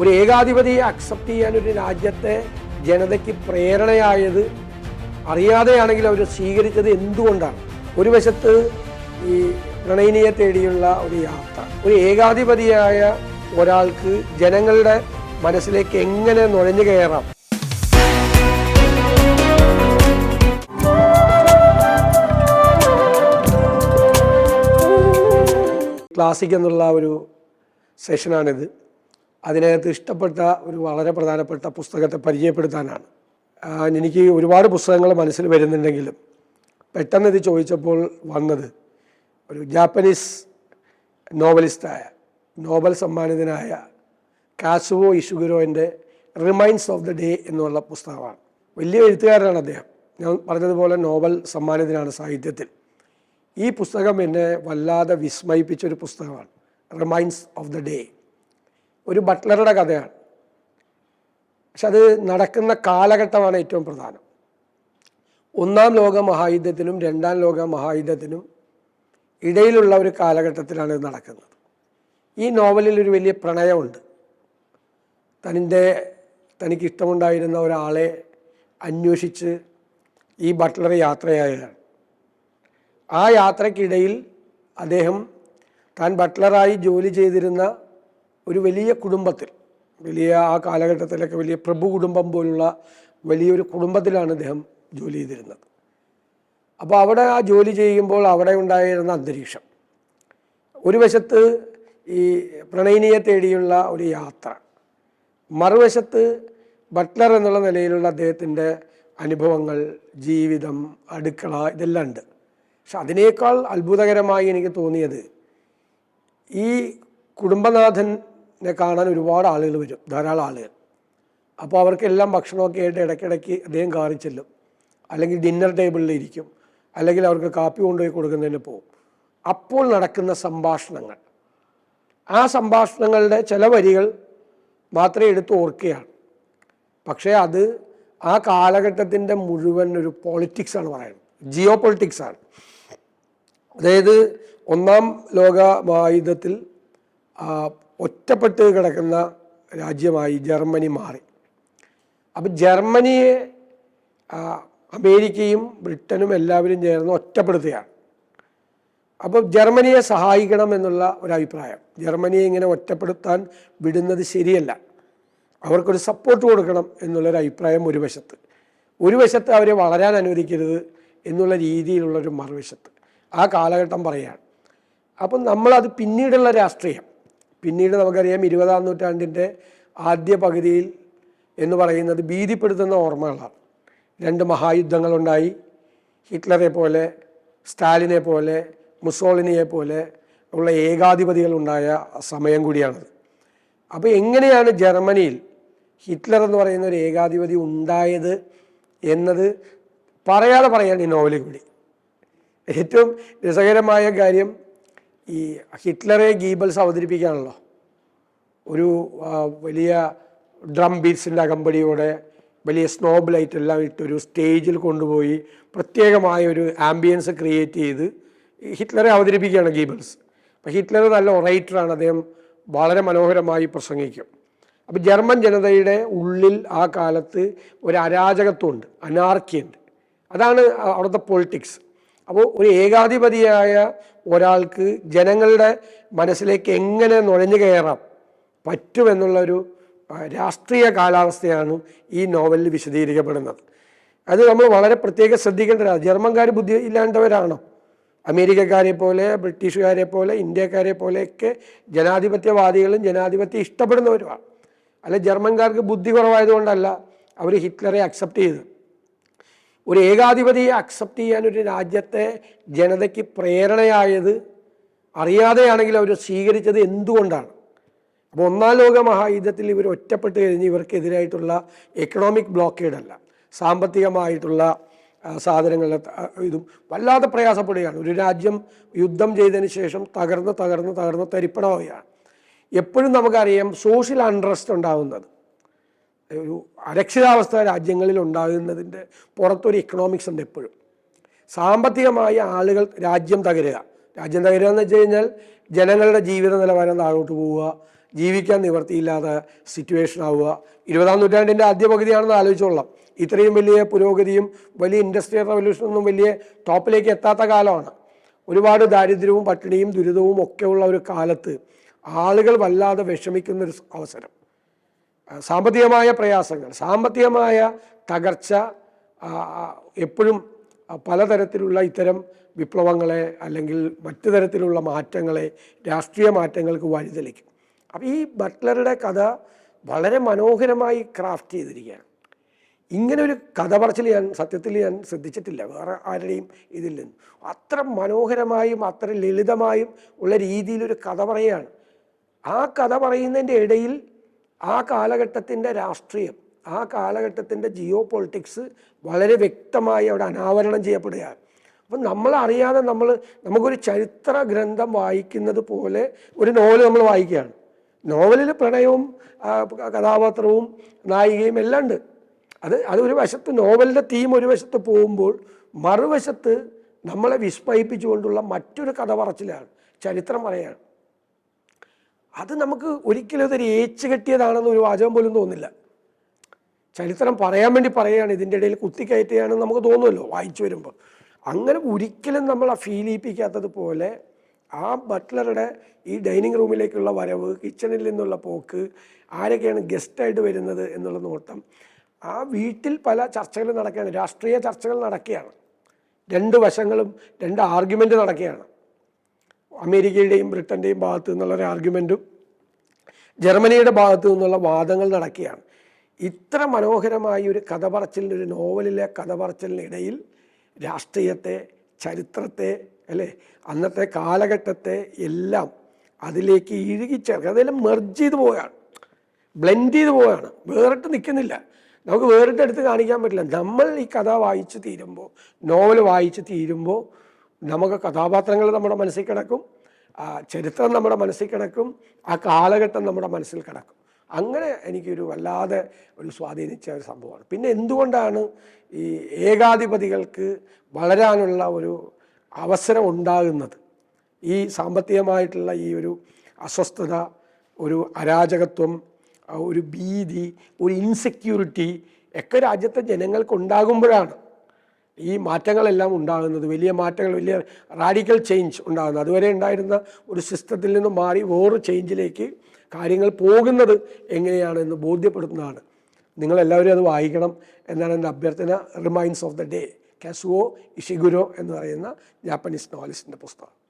ഒരു ഏകാധിപതിയെ അക്സെപ്റ്റ് ചെയ്യാൻ ഒരു രാജ്യത്തെ ജനതയ്ക്ക് പ്രേരണയായത് അറിയാതെയാണെങ്കിൽ അവർ സ്വീകരിച്ചത് എന്തുകൊണ്ടാണ്? ഒരു വശത്ത് ഈ പ്രണയിനിയെ തേടിയുള്ള ഒരു യാത്ര ഒരു ഏകാധിപതിയായ ഒരാൾക്ക് ജനങ്ങളുടെ മനസ്സിലേക്ക് എങ്ങനെ നുഴഞ്ഞു കയറാം? ക്ലാസിക് എന്നുള്ള ഒരു സെഷനാണിത് അതിനകത്ത് ഇഷ്ടപ്പെട്ട ഒരു വളരെ പ്രധാനപ്പെട്ട പുസ്തകത്തെ പരിചയപ്പെടുത്താനാണ്. എനിക്ക് ഒരുപാട് പുസ്തകങ്ങൾ മനസ്സിൽ വരുന്നുണ്ടെങ്കിലും പെട്ടെന്ന് ഇത് ചോദിച്ചപ്പോൾ വന്നത് ഒരു ജാപ്പനീസ് നോവലിസ്റ്റായ നോബൽ സമ്മാനിതനായ കാസുവോ ഇഷുഗുരോന്റെ റിമൈൻഡ്സ് ഓഫ് ദ ഡേ എന്നുള്ള പുസ്തകമാണ്. വലിയ എഴുത്തുകാരനാണ് അദ്ദേഹം. ഞാൻ പറഞ്ഞതുപോലെ നോബൽ സമ്മാനിതനാണ് സാഹിത്യത്തിൽ. ഈ പുസ്തകം എന്നെ വല്ലാതെ വിസ്മയിപ്പിച്ചൊരു പുസ്തകമാണ്. റിമൈൻഡ്സ് ഓഫ് ദ ഡേ ഒരു ബട്ട്ലറുടെ കഥയാണ്. പക്ഷെ അത് നടക്കുന്ന കാലഘട്ടമാണ് ഏറ്റവും പ്രധാനം. ഒന്നാം ലോക മഹായുദ്ധത്തിനും രണ്ടാം ലോക മഹായുദ്ധത്തിനും ഇടയിലുള്ള ഒരു കാലഘട്ടത്തിലാണ് ഇത് നടക്കുന്നത്. ഈ നോവലിൽ ഒരു വലിയ പ്രണയമുണ്ട്. തനിന്റെ തനിക്കിഷ്ടമുണ്ടായിരുന്ന ഒരാളെ അന്വേഷിച്ച് ഈ ബട്ട്ലർ യാത്രയായാണ്. ആ യാത്രക്കിടയിൽ അദ്ദേഹം താൻ ബട്ട്ലറായി ജോലി ചെയ്തിരുന്ന ഒരു വലിയ കുടുംബത്തിൽ വലിയ ആ കാലഘട്ടത്തിലൊക്കെ വലിയ പ്രഭു കുടുംബം പോലുള്ള വലിയൊരു കുടുംബത്തിലാണ് അദ്ദേഹം ജോലി ചെയ്തിരുന്നത്. അപ്പോൾ അവിടെ ആ ജോലി ചെയ്യുമ്പോൾ അവിടെ ഉണ്ടായിരുന്ന അന്തരീക്ഷം. ഒരു വശത്ത് ഈ പ്രണയിനിയെ തേടിയുള്ള ഒരു യാത്ര മറുവശത്ത് ബട്ട്ലർ എന്നുള്ള നിലയിലുള്ള അദ്ദേഹത്തിന്റെ അനുഭവങ്ങൾ ജീവിതം അടുക്കള ഇതെല്ലാം ഉണ്ട്. പക്ഷെ അതിനേക്കാൾ അത്ഭുതകരമായി എനിക്ക് തോന്നിയത് ഈ കുടുംബനാഥനെ കാണാൻ ഒരുപാട് ആളുകൾ വരും ധാരാളം ആളുകൾ. അപ്പോൾ അവർക്കെല്ലാം ഭക്ഷണമൊക്കെ ആയിട്ട് ഇടയ്ക്കിടയ്ക്ക് അദ്ദേഹം കാറി ചെല്ലും. അല്ലെങ്കിൽ ഡിന്നർ ടേബിളിൽ ഇരിക്കും. അല്ലെങ്കിൽ അവർക്ക് കാപ്പി കൊണ്ടുപോയി കൊടുക്കുന്നതിന് പോകും അപ്പോൾ നടക്കുന്ന സംഭാഷണങ്ങൾ. ആ സംഭാഷണങ്ങളുടെ ചില വരികൾ മാത്രമേ എടുത്ത് ഓർക്കുകയാണ്. പക്ഷേ അത് ആ കാലഘട്ടത്തിന്റെ മുഴുവൻ ഒരു പൊളിറ്റിക്സാണ് പറയുന്നത്. ജിയോ പൊളിറ്റിക്സാണ് അതായത് ഒന്നാം ലോക മഹായുദ്ധത്തിൽ ഒറ്റപ്പെട്ട് കിടക്കുന്ന രാജ്യമായി ജർമ്മനി മാറി. അപ്പം ജർമ്മനിയെ അമേരിക്കയും ബ്രിട്ടനും എല്ലാവരും ചേർന്ന് ഒറ്റപ്പെടുത്തുകയാണ്. അപ്പോൾ ജർമ്മനിയെ സഹായിക്കണം എന്നുള്ള ഒരു അഭിപ്രായം ജർമ്മനിയെ ഇങ്ങനെ ഒറ്റപ്പെടുത്താൻ വിടുന്നത് ശരിയല്ല. അവർക്കൊരു സപ്പോർട്ട് കൊടുക്കണം എന്നുള്ളൊരു അഭിപ്രായം ഒരു വശത്ത്. ഒരു വശത്ത് അവരെ വളരാൻ അനുവദിക്കരുത് എന്നുള്ള രീതിയിലുള്ളൊരു മറുവശത്ത്. ആ കാലഘട്ടം പറയുകയാണ്. അപ്പം നമ്മളത് പിന്നീടുള്ള രാഷ്ട്രീയം പിന്നീട് നമുക്കറിയാം ഇരുപതാം നൂറ്റാണ്ടിന്റെ ആദ്യ പകുതിയിൽ എന്ന് പറയുന്നത് ഭീതിപ്പെടുത്തുന്ന ഓർമ്മകളാണ്. രണ്ട് മഹായുദ്ധങ്ങളുണ്ടായി. ഹിറ്റ്ലറെ പോലെ സ്റ്റാലിനെ പോലെ മുസോളിനിയെ പോലെ ഉള്ള ഏകാധിപതികൾ ഉണ്ടായ സമയം കൂടിയാണത്. അപ്പോൾ എങ്ങനെയാണ് ജർമ്മനിയിൽ ഹിറ്റ്ലർ എന്ന് പറയുന്ന ഒരു ഏകാധിപതി ഉണ്ടായത് എന്നത് പറയാതെ പറയാണ് ഈ നോവലിൽ കൂടി. ഏറ്റവും രസകരമായ കാര്യം ഈ ഹിറ്റ്ലറെ ഗീബൽസ് അവതരിപ്പിക്കുകയാണല്ലോ ഒരു വലിയ ഡ്രം ബീറ്റ്സിന്റെ അകമ്പടിയോടെ വലിയ സ്നോബ് ലൈറ്റ് എല്ലാം ഇട്ടൊരു സ്റ്റേജിൽ കൊണ്ടുപോയി പ്രത്യേകമായ ഒരു ആംബിയൻസ് ക്രിയേറ്റ് ചെയ്ത് ഹിറ്റ്ലറെ അവതരിപ്പിക്കുകയാണ് ഗീബൽസ്. അപ്പോൾ ഹിറ്റ്ലർ നല്ല ഒറൈറ്ററാണ് അദ്ദേഹം വളരെ മനോഹരമായി പ്രസംഗിക്കും. അപ്പോൾ ജർമ്മൻ ജനതയുടെ ഉള്ളിൽ ആ കാലത്ത് ഒരു അരാജകത്വമുണ്ട് അനാർക്കിയുണ്ട്. അതാണ് അവിടുത്തെ പൊളിറ്റിക്സ്. അപ്പോൾ ഒരു ഏകാധിപതിയായ ഒരാൾക്ക് ജനങ്ങളുടെ മനസ്സിലേക്ക് എങ്ങനെ നുഴഞ്ഞു കയറാം പറ്റുമെന്നുള്ളൊരു രാഷ്ട്രീയ കാലാവസ്ഥയാണ് ഈ നോവലിൽ വിശദീകരിക്കപ്പെടുന്നത്. അത് നമ്മൾ വളരെ പ്രത്യേകം ശ്രദ്ധിക്കേണ്ടതാണ് ജർമ്മൻകാർ ബുദ്ധി ഇല്ലാണ്ടവരാണോ? അമേരിക്കക്കാരെ പോലെ ബ്രിട്ടീഷുകാരെ പോലെ ഇന്ത്യക്കാരെ പോലെയൊക്കെ ജനാധിപത്യവാദികളും ജനാധിപത്യം ഇഷ്ടപ്പെടുന്നവരുമാണ്. അല്ല ജർമ്മൻകാർക്ക് ബുദ്ധി കുറവായതുകൊണ്ടല്ല അവർ ഹിറ്റ്ലറെ അക്സെപ്റ്റ് ചെയ്തത്. ഒരു ഏകാധിപതിയെ അക്സെപ്റ്റ് ചെയ്യാൻ ഒരു രാജ്യത്തെ ജനതയ്ക്ക് പ്രേരണയായത് അറിയാതെയാണെങ്കിൽ അവർ സ്വീകരിച്ചത് എന്തുകൊണ്ടാണ്? അപ്പോൾ ഒന്നാം ലോക മഹായുദ്ധത്തിൽ ഇവർ ഒറ്റപ്പെട്ട് കഴിഞ്ഞ് ഇവർക്കെതിരായിട്ടുള്ള എക്കണോമിക് ബ്ലോക്കേഡ് അല്ല. സാമ്പത്തികമായിട്ടുള്ള സാധനങ്ങളുടെ ഇതും വല്ലാതെ പ്രയാസപ്പെടുകയാണ്. ഒരു രാജ്യം യുദ്ധം ചെയ്തതിന് ശേഷം തകർന്ന് തകർന്ന് തകർന്ന് തരിപ്പണമാവുകയാണ്. എപ്പോഴും നമുക്കറിയാം സോഷ്യൽ അൺട്രസ്റ്റ് ഉണ്ടാകുന്നത് ഒരു അരക്ഷിതാവസ്ഥ രാജ്യങ്ങളിൽ ഉണ്ടാകുന്നതിന്റെ പുറത്തൊരു ഇക്കണോമിക്സ് ഉണ്ട് എപ്പോഴും. സാമ്പത്തികമായി ആളുകൾ രാജ്യം തകരുക. രാജ്യം തകരുക എന്ന് വെച്ച് കഴിഞ്ഞാൽ ജനങ്ങളുടെ ജീവിത നിലവാരം താഴോട്ട് പോവുക ജീവിക്കാൻ നിവർത്തിയില്ലാതെ സിറ്റുവേഷൻ ആവുക. ഇരുപതാം നൂറ്റാണ്ടിന്റെ ആദ്യ പകുതിയാണെന്ന് ആലോചിച്ചോളാം. ഇത്രയും വലിയ പുരോഗതിയും വലിയ ഇൻഡസ്ട്രിയൽ റവല്യൂഷനൊന്നും വലിയ ടോപ്പിലേക്ക് എത്താത്ത കാലമാണ്. ഒരുപാട് ദാരിദ്ര്യവും പട്ടിണിയും ദുരിതവും ഒക്കെയുള്ള ഒരു കാലത്ത് ആളുകൾ വല്ലാതെ വിഷമിക്കുന്നൊരു അവസരം. സാമ്പത്തികമായ പ്രയാസങ്ങൾ സാമ്പത്തികമായ തകർച്ച എപ്പോഴും പലതരത്തിലുള്ള ഇത്തരം വിപ്ലവങ്ങളെ അല്ലെങ്കിൽ മറ്റു തരത്തിലുള്ള മാറ്റങ്ങളെ രാഷ്ട്രീയ മാറ്റങ്ങൾക്ക് വഴിതെളിക്കും. അപ്പോൾ ഈ ബട്ട്ലറുടെ കഥ വളരെ മനോഹരമായി ക്രാഫ്റ്റ് ചെയ്തിരിക്കുകയാണ്. ഇങ്ങനെ ഒരു കഥ പറച്ചിൽ ഞാൻ സത്യത്തിൽ ഞാൻ ശ്രദ്ധിച്ചിട്ടില്ല. വേറെ ആരുടെയും ഇതിൽ നിന്ന്. അത്ര മനോഹരമായും അത്ര ലളിതമായും ഉള്ള രീതിയിലൊരു കഥ പറയുകയാണ്. ആ കഥ പറയുന്നതിന്റെ ഇടയിൽ ആ കാലഘട്ടത്തിന്റെ രാഷ്ട്രീയം ആ കാലഘട്ടത്തിന്റെ ജിയോ പൊളിറ്റിക്സ് വളരെ വ്യക്തമായി അവിടെ അനാവരണം ചെയ്യപ്പെടുകയാണ്. അപ്പം നമ്മൾ അറിയാതെ നമ്മൾ നമുക്കൊരു ചരിത്ര ഗ്രന്ഥം വായിക്കുന്നത് പോലെ ഒരു നോവൽ നമ്മൾ വായിക്കുകയാണ്. നോവലിൽ പ്രണയവും കഥാപാത്രവും നായികയും എല്ലാം ഉണ്ട്. അത് അത് ഒരു വശത്ത് നോവലിന്റെ തീം ഒരു വശത്ത് പോകുമ്പോൾ മറുവശത്ത് നമ്മളെ വിസ്മയിപ്പിച്ചുകൊണ്ടുള്ള മറ്റൊരു കഥ പറച്ചിലാണ് ചരിത്രം പറയാണ്. അത് നമുക്ക് ഒരിക്കലും അതൊരു ഏച്ച് കെട്ടിയതാണെന്ന് ഒരു വാചകം പോലും തോന്നില്ല. ചരിത്രം പറയാൻ വേണ്ടി പറയുകയാണ് ഇതിന്റെ ഇടയിൽ കുത്തിക്കയറ്റുകയാണെന്ന് നമുക്ക് തോന്നുമല്ലോ വായിച്ചു വരുമ്പോൾ. അങ്ങനെ ഒരിക്കലും നമ്മൾ ആ ഫീൽ ചെയ്യിപ്പിക്കാത്തതുപോലെ ആ ബട്ട്ലറുടെ ഈ ഡൈനിങ് റൂമിലേക്കുള്ള വരവ് കിച്ചണിൽ നിന്നുള്ള പോക്ക് ആരൊക്കെയാണ് ഗസ്റ്റായിട്ട് വരുന്നത് എന്നുള്ള നോട്ടം. ആ വീട്ടിൽ പല ചർച്ചകളും നടക്കുകയാണ് രാഷ്ട്രീയ ചർച്ചകൾ നടക്കുകയാണ്. രണ്ട് വശങ്ങളും രണ്ട് ആർഗ്യുമെന്റ് നടക്കുകയാണ്. അമേരിക്കയുടെയും ബ്രിട്ടന്റെയും ഭാഗത്തു നിന്നുള്ള ഒരു ആർഗ്യുമെന്റും ജർമ്മനിയുടെ ഭാഗത്തു നിന്നുള്ള വാദങ്ങൾ നടക്കുകയാണ്. ഇത്ര മനോഹരമായ ഒരു കഥ പറച്ചിലിന് ഒരു നോവലിലെ കഥ പറച്ചിലിനിടയിൽ രാഷ്ട്രീയത്തെ ചരിത്രത്തെ അല്ലേ അന്നത്തെ കാലഘട്ടത്തെ എല്ലാം അതിലേക്ക് ഇഴുകിച്ചേർക്കുക അതെല്ലാം മെർജ് ചെയ്ത് പോവുകയാണ്. ബ്ലെൻഡ് ചെയ്ത് പോവുകയാണ്. വേറിട്ട് നിൽക്കുന്നില്ല. നമുക്ക് വേറിട്ട് എടുത്ത് കാണിക്കാൻ പറ്റില്ല. നമ്മൾ ഈ കഥ വായിച്ച് തീരുമ്പോൾ നോവൽ വായിച്ച് തീരുമ്പോൾ നമുക്ക് കഥാപാത്രങ്ങൾ നമ്മുടെ മനസ്സിൽ കിടക്കും ആ ചരിത്രം നമ്മുടെ മനസ്സിൽ കിടക്കും ആ കാലഘട്ടം നമ്മുടെ മനസ്സിൽ കിടക്കും. അങ്ങനെ എനിക്കൊരു വല്ലാതെ ഒരു സ്വാധീനിച്ച ഒരു സംഭവമാണ്. പിന്നെ എന്തുകൊണ്ടാണ് ഈ ഏകാധിപതികൾക്ക് വളരാനുള്ള ഒരു അവസരം ഉണ്ടാകുന്നത്? ഈ സാമ്പത്തികമായിട്ടുള്ള ഈ ഒരു അസ്വസ്ഥത ഒരു അരാജകത്വം ഒരു ഭീതി ഒരു ഇൻസെക്യൂരിറ്റി ഒക്കെ രാജ്യത്തെ ജനങ്ങൾക്ക് ഉണ്ടാകുമ്പോഴാണ് ഈ മാറ്റങ്ങളെല്ലാം ഉണ്ടാകുന്നത് വലിയ മാറ്റങ്ങൾ വലിയ റാഡിക്കൽ ചേഞ്ച് ഉണ്ടാകുന്നത്. അതുവരെ ഉണ്ടായിരുന്ന ഒരു സിസ്റ്റത്തിൽ നിന്ന് മാറി വേറൊരു ചേഞ്ചിലേക്ക് കാര്യങ്ങൾ പോകുന്നത് എങ്ങനെയാണെന്ന് ബോധ്യപ്പെടുത്തുന്നതാണ്. നിങ്ങളെല്ലാവരും അത് വായിക്കണം എന്നാണ് എന്റെ അഭ്യർത്ഥന. Remains of the day Kazuo Ishiguro എന്ന് പറയുന്ന ജാപ്പനീസ് നോവലിസ്റ്റിന്റെ പുസ്തകം.